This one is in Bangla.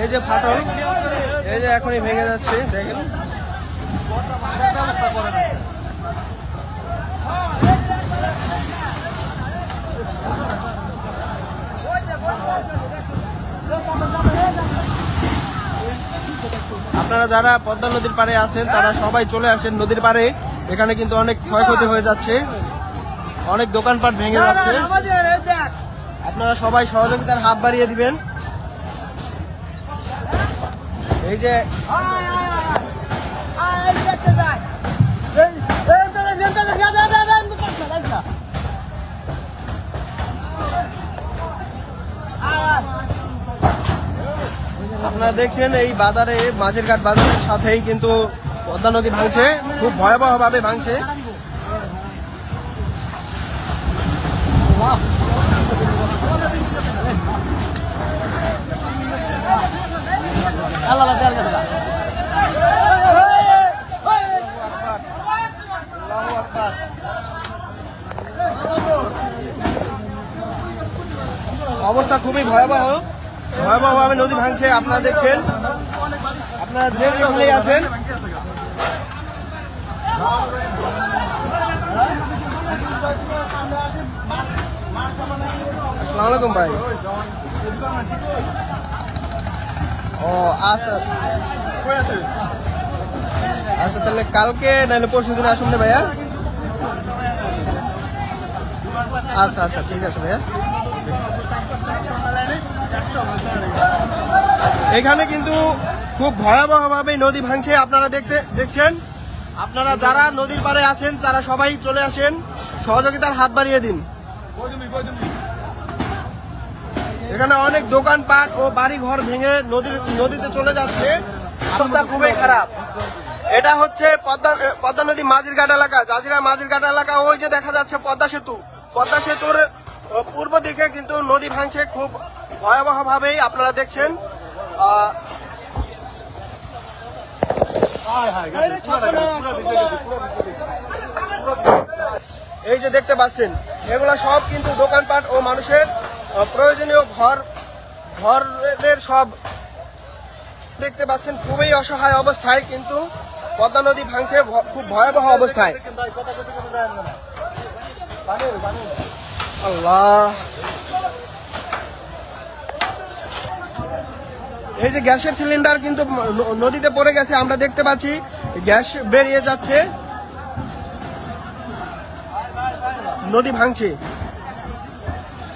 এই যে ফাটল, এই যে এখনই ভেঙে যাচ্ছে, দেখেন। আপনারা যারা পদ্মা নদীর পাড়ে আছেন, তারা সবাই চলে আসেন নদীর পাড়ে। এখানে কিন্তু অনেক ক্ষয়ক্ষতি হয়ে যাচ্ছে। অনেক দোকানপাট ভেঙে যাচ্ছে। আপনারা সবাই সহযোগিতার হাত বাড়িয়ে দিবেন। এই যে, আপনারা দেখছেন এই বাজারে মাঝের ঘাট বাজারের সাথেই কিন্তু পদ্মা নদী ভাঙছে, খুব ভয়াবহভাবে ভাঙছে আল্লাহু আকবার। অবস্থা খুবই ভয়াবহ। ভয়াবহ ভয়াবহভাবে নদী ভাঙছে আপনারা দেখছেন। আপনারা যে যেখানেই আছেন আসসালামু আলাইকুম ভাই। ও আচ্ছা। আচ্ছা তাহলে কালকে নাহলে পরশু দিন আসুন না ভাইয়া। আচ্ছা আচ্ছা ঠিক আছে ভাইয়া। এখানে কিন্তু খুব ভয়াবহভাবে নদী ভাঙছে, আপনারা দেখতে দেখছেন? আপনারা যারা নদীর পাড়ে আছেন, তারা সবাই চলে আসেন। সহযোগিতার হাত বাড়িয়ে দিন। এখানে অনেক দোকানপাট ও বাড়ি ঘর ভেঙে নদীর নদীতে চলে যাচ্ছে। অবস্থা খুবই খারাপ। এটা হচ্ছে পদ্মা পদ্মা নদী মাঝির ঘাট এলাকা। জাজিরা মাঝির ঘাট এলাকা, ওই যে দেখা যাচ্ছে পদ্মা সেতু। পদ্মা সেতুর পূর্ব দিকে কিন্তু নদী ভাঙছে খুব ভয়াবহ ভাবেই আপনারা দেখছেন। এই যে দেখতে পাচ্ছেন, এগুলা সব কিন্তু দোকানপাট ও মানুষের প্রয়োজনীয় ঘর, ঘরের সব দেখতে পাচ্ছেন, খুবই অসহায় অবস্থায়, কিন্তু পদ্মা নদী ভাঙছে খুব ভয়াবহ অবস্থায়। আল্লাহ। এই যে গ্যাসের সিলিন্ডার কিন্তু নদীতে পড়ে গেছে, আমরা দেখতে পাচ্ছি, গ্যাস বেরিয়ে যাচ্ছে। নদী ভাঙছে।